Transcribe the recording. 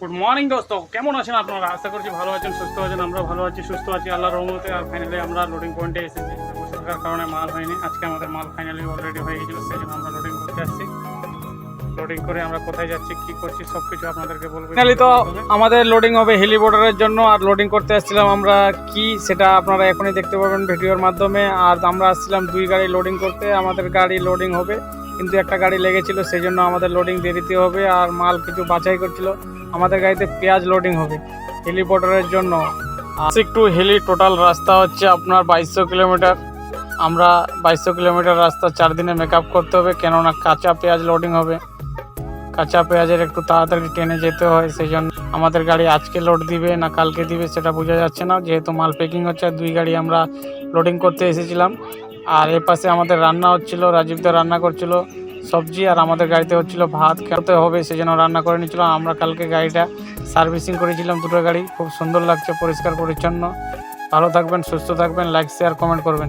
Good morning দোস্ত। কেমন আছেন আপনারা? আশা করছি ভালো আছেন, সুস্থ আছেন। আমরা ভালো আছি, সুস্থ আছি। আল্লাহর রহমতে আর ফাইনালি আমরা লোডিং পয়েন্টে এসেছি। বসে কারণে মাল হয়নি। আজকে আমাদের মাল ফাইনালি অলরেডি হয়ে গেছিল সেই জন্য আমরা লোডিং করতে আসছি। লোডিং করে আমরা কোথায় যাচ্ছি, কি করছি সব কিছু আপনাদেরকে বলব। ফাইনালি তো আমাদের লোডিং হবে হেলি বর্ডারের জন্য। আর লোডিং করতে আসছিলাম আমরা কি, সেটা আপনারা এখনই দেখতে পাবেন ভিডিওর মাধ্যমে। আর আমরা আসছিলাম দুই গাড়ি লোডিং করতে। আমাদের গাড়ি লোডিং হবে। কিন্তু একটা গাড়ি লেগেছিল সেই জন্য আমাদের লোডিং দেরিতে হবে আর মাল কিছু বাছাই করছিল। আমাদের গাড়িতে পেঁয়াজ লোডিং হবে হেলি বর্ডারের জন্য। আশিক টু হেলি টোটাল রাস্তা হচ্ছে আপনার বাইশশো কিলোমিটার। আমরা বাইশশো কিলোমিটার রাস্তা চার দিনে মেকআপ করতে হবে, কেননা কাঁচা পেঁয়াজ লোডিং হবে। কাঁচা পেঁয়াজের একটু তাড়াতাড়ি ট্রেনে যেতে হয় সেই জন্য আমাদের গাড়ি আজকে লোড দিবে না কালকে দিবে, সেটা বোঝা যাচ্ছে না। যেহেতু মাল প্যাকিং হচ্ছে, দুই গাড়ি আমরা লোডিং করতে এসেছিলাম। আর এর পাশে আমাদের রান্না হচ্ছিল, রাজীবদা রান্না করছিল, সবজি আর আমাদের গাড়িতে হচ্ছিল ভাত। খেতে হবে, সেজন্য রান্না করে নিয়েছিলাম আমরা কালকে গাড়িটা সার্ভিসিং করেছিলাম দুটো গাড়ি। খুব সুন্দর লাগছে, পরিষ্কার, পরিচ্ছন্ন। ভালো থাকবেন, সুস্থ থাকবেন লাইক শেয়ার কমেন্ট করবেন।